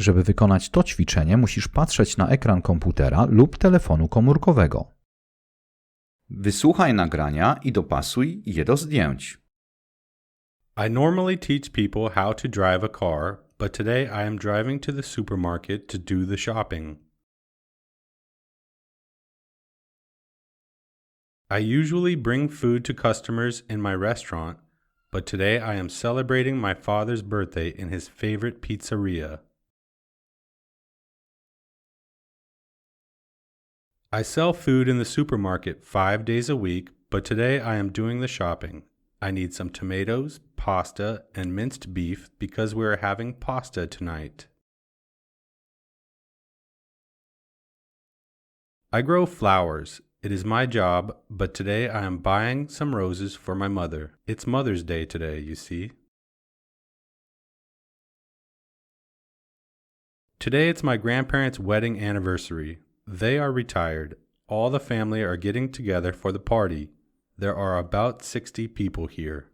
Żeby wykonać to ćwiczenie, musisz patrzeć na ekran komputera lub telefonu komórkowego. Wysłuchaj nagrania i dopasuj je do zdjęć. I normally teach people how to drive a car, but today I am driving to the supermarket to do the shopping. I usually bring food to customers in my restaurant, but today I am celebrating my father's birthday in his favorite pizzeria. I sell food in the supermarket five days a week, but today I am doing the shopping. I need some tomatoes, pasta, and minced beef because we are having pasta tonight. I grow flowers. It is my job, but today I am buying some roses for my mother. It's Mother's Day today, you see. Today it's my grandparents' wedding anniversary. They are retired. All the family are getting together for the party. There are about 60 people here.